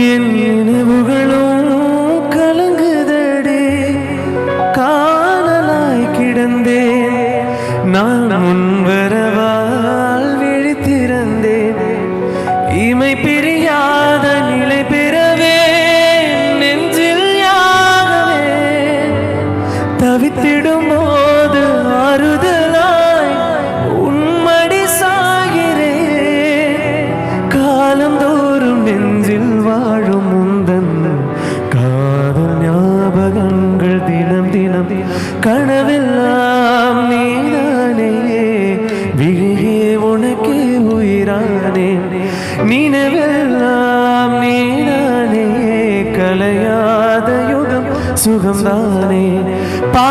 என் நினைவுகளும் கலங்குதடி. காணலாய் கிடந்தேன். நான் முன்வரவால் விழித்திருந்தேன். இமை பிரியாத நிலை பெறவே நெஞ்சில் தவித்திடுமோ நெஞ்சில் வாழும் முந்தன் காதல் ஞாபகங்கள் தினம் தினம் கனவெல்லாம் நீதானே விழியே உனக்கே உயிரானே நினைவெல்லாம் நீதானே கலையாத யுகம் சுகம்தானே பா